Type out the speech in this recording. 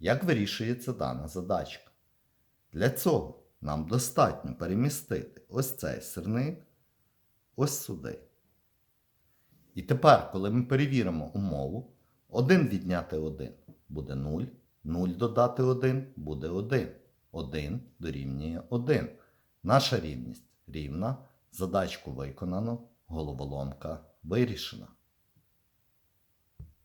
Як вирішується дана задачка? Для цього нам достатньо перемістити ось цей сирник ось сюди. І тепер, коли ми перевіримо умову, 1 відняти 1 буде 0, 0 додати 1 буде 1. 1 дорівнює 1. Наша рівність рівна. Задачку виконано, головоломка вирішена.